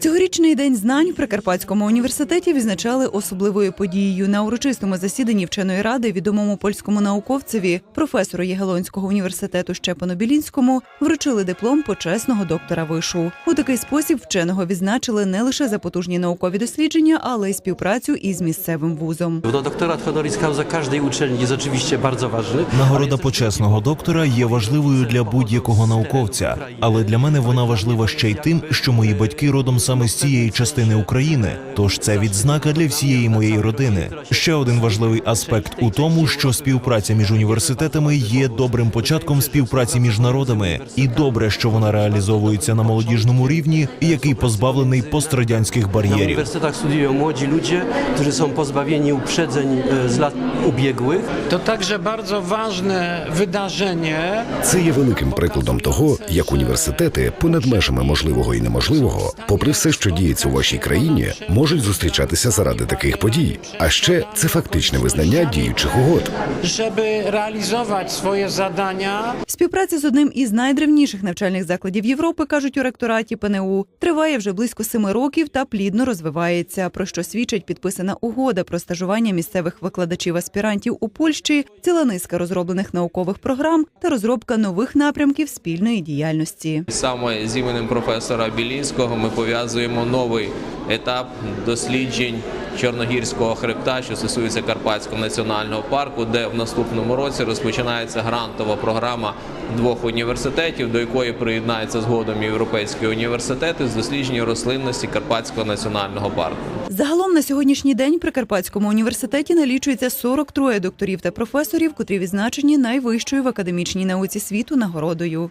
Цьогорічний день знань в Прикарпатському університеті відзначали особливою подією на урочистому засіданні вченої ради відомому польському науковцеві, професору Єгелонського університету Щепану Білінському, вручили диплом почесного доктора вишу. У такий спосіб вченого відзначили не лише за потужні наукові дослідження, але й співпрацю із місцевим вузом. No, doktorat honoris causa każdej uczelni jest oczywiście bardzo. Нагорода почесного доктора є важливою для будь-якого науковця, але для мене вона важлива ще й тим, що мої батьки родом саме з цієї частини України. Тож це відзнака для всієї моєї родини. Ще один важливий аспект у тому, що співпраця між університетами є добрим початком співпраці між народами, і добре, що вона реалізовується на молодіжному рівні, який позбавлений пострадянських бар'єрів. uniwersytetach studiują młodzi ludzie, którzy są pozbawieni uprzedzeń e, z lat ubiegłych. To także bardzo ważne wydarzenie. Це є великим прикладом того, як університети понад межами можливого і неможливого, попри все, що діється у вашій країні, можуть зустрічатися заради таких подій. А ще це фактичне визнання діючих угод. Żeby realizować swoje zadania, Співпраця з одним із найдревніших навчальних закладів Європи, кажуть у ректораті ПНУ, триває вже близько семи років та плідно розвивається. Про що свідчить підписана угода про стажування місцевих викладачів-аспірантів у Польщі, ціла низка розроблених наукових програм та розробка нових напрямків спільної діяльності. Саме з іменем професора Білінського ми пов'язуємо новий етап досліджень Чорногірського хребта, що стосується Карпатського національного парку, де в наступному році розпочинається грантова програма двох університетів, до якої приєднаються згодом європейські університети з дослідження рослинності Карпатського національного парку. Загалом на сьогоднішній день при Карпатському університеті налічується 43 докторів та професорів, котрі відзначені найвищою в академічній науці світу нагородою.